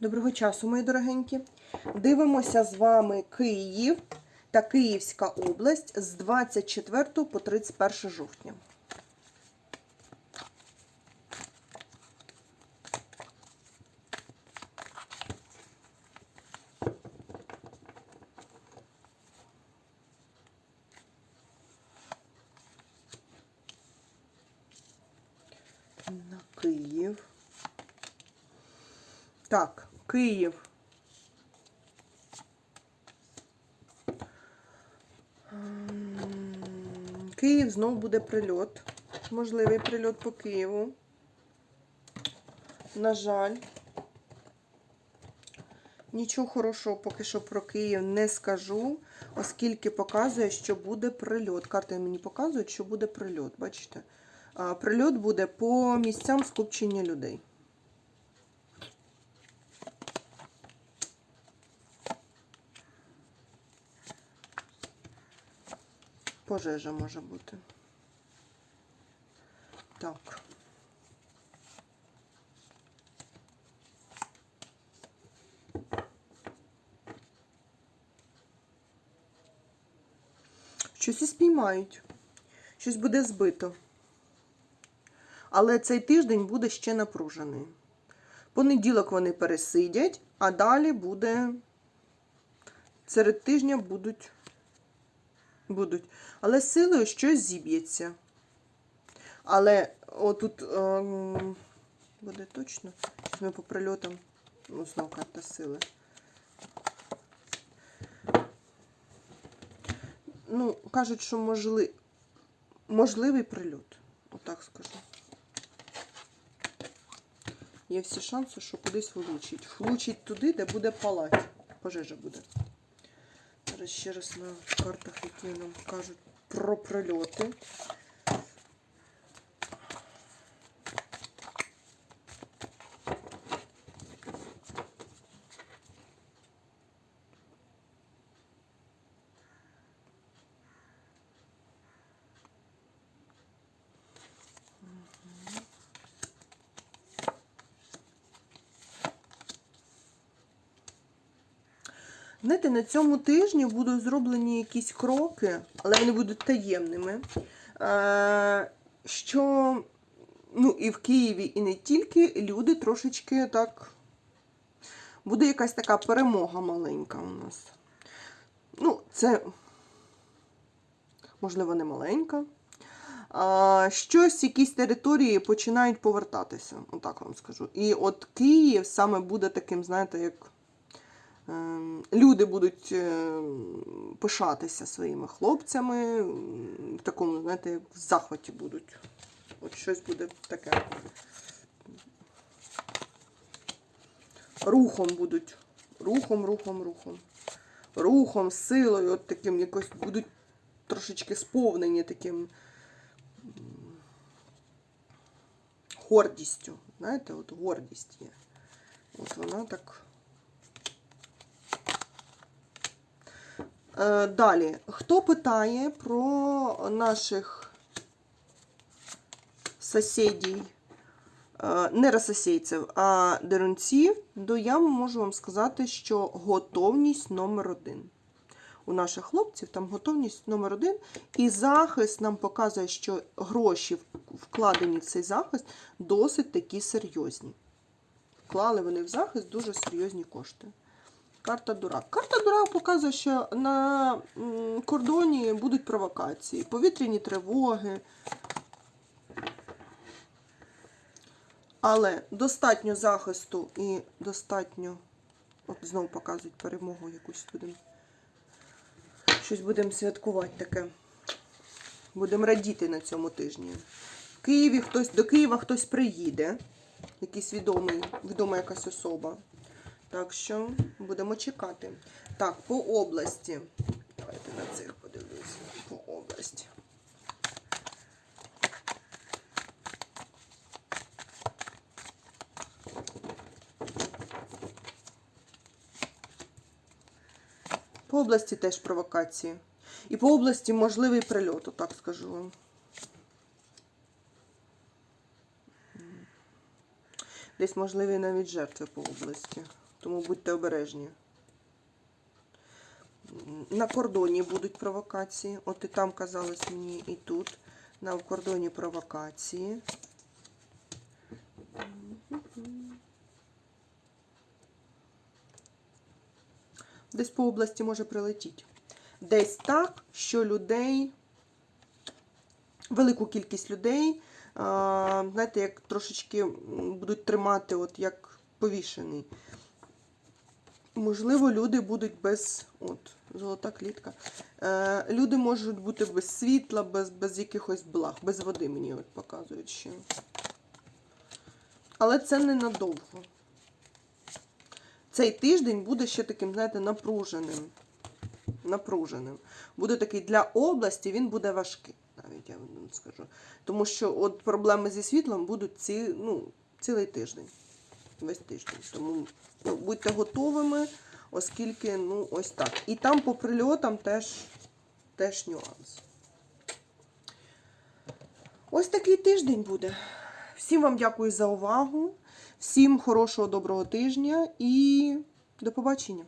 Доброго часу, мої дорогенькі. Дивимося з вами Київ та Київська область з 24 по 31 жовтня. На Київ. Так, Київ. Київ знову буде прильот. Можливий прильот по Києву. На жаль. Нічого хорошого поки що про Київ не скажу, оскільки показує, що буде прильот. Карти мені показують, що буде прильот. Бачите? Прильот буде по місцям скупчення людей. Пожежа може бути. Так. Щось і спіймають. Щось буде збито. Але цей тиждень буде ще напружений. Понеділок вони пересидять, а далі буде. Серед тижня будуть. Будуть. Але з силою щось зіб'ється. Але отут ем, буде точно. Ми по прильотам. Ну, знов карта сили. Ну, кажуть, що можли... можливий прильот. Отак скажу. Є всі шанси, що кудись влучить. Влучить туди, де буде палати. Пожежа буде. Зараз ще раз на картах, які нам кажуть про прильоти. Знаєте, на цьому тижні будуть зроблені якісь кроки, але вони будуть таємними. е, Що ну, і в Києві, і не тільки люди трошечки так. Буде якась така перемога маленька у нас. Ну, це, можливо, не маленька. А, щось, якісь території починають повертатися, отак вам скажу. І от Київ саме буде таким, знаєте, як. Ем, Люди будуть ем, пишатися своїми хлопцями, в такому, знаєте, в захваті будуть. От щось буде таке. Рухом будуть. Рухом, рухом, рухом. Рухом, силою, от таким якось будуть трошечки сповнені таким гордістю. Знаєте, от гордість є. От вона так. Далі, хто питає про наших сусідів, е, не рососійців, а дерунців, то я можу вам сказати, що готовність номер один. У наших хлопців там готовність номер один. І захист нам показує, що гроші, вкладені в цей захист, досить такі серйозні. Вклали вони в захист дуже серйозні кошти. Карта Дурак. Карта Дурак показує, що на кордоні будуть провокації, повітряні тривоги. Але достатньо захисту і достатньо. От знову показують перемогу якусь будемо. Щось будемо святкувати таке. Будемо радіти на цьому тижні. В Києві хтось, до Києва хтось приїде. Якийсь відомий, відома якась особа. Так що будемо чекати. Так, по області. Давайте на цих подивлюся. По області. По області теж провокації. І по області можливий прильот, отак скажу. Десь можливі навіть жертви по області. Тому будьте обережні. На кордоні будуть провокації. От і там казалось мені, і тут. На кордоні провокації. Десь по області може прилетіти. Десь так, що людей, велику кількість людей, знаєте, як трошечки будуть тримати, от як повішений. Можливо, люди будуть без. От, золота клітка. Е, люди можуть бути без світла, без, без якихось благ, без води мені от показують ще. Але це ненадовго. Цей тиждень буде ще таким, знаєте, напруженим. Напруженим. Буде такий для області, він буде важкий, навіть я вам скажу. Тому що от проблеми зі світлом будуть ці, ну, цілий тиждень. Весь тиждень. Тому ну, будьте готовими, оскільки, ну, ось так. І там по прильотам теж, теж нюанс. Ось такий тиждень буде. Всім вам дякую за увагу. Всім хорошого доброго тижня і до побачення.